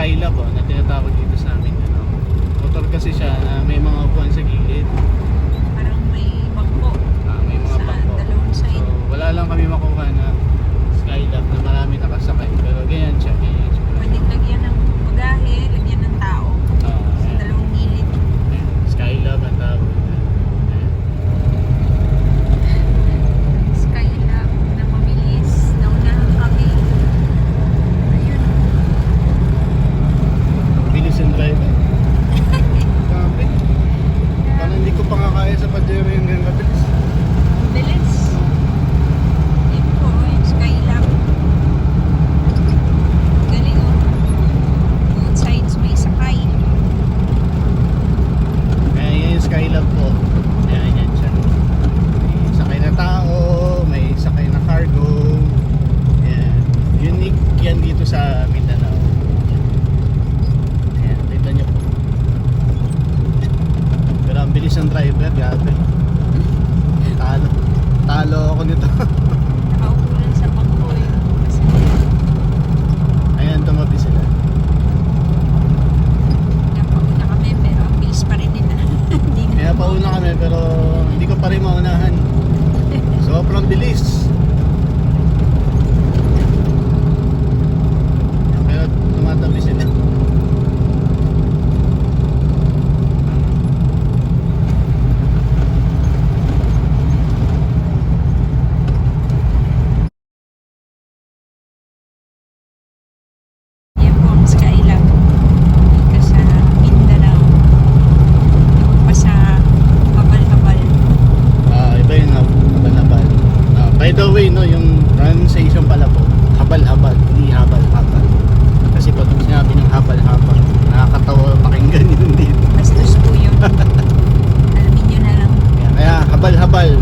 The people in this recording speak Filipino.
Skylab oh, na tinatawag dito sa amin. Ano. Motor kasi siya na may mga upuan sa gilid. Parang may ng driver, gabi. Talo. Talo ako nito. Nakaupulan sa bako eh. Kasi... Ayan, tumabi sila. Napauna kami pero ang bilis pa rin nila. Kaya pauna kami pero hindi ko pa rin maunahan. Sobrang bilis. By the way, no, yung pronunciation pala po, habal-habal, hindi habal-habal. Kasi pag sinabi ng habal-habal, nakakatawa pakinggan yun dito. Bastos po yun. Alamin nyo na lang. Kaya, kaya habal-habal,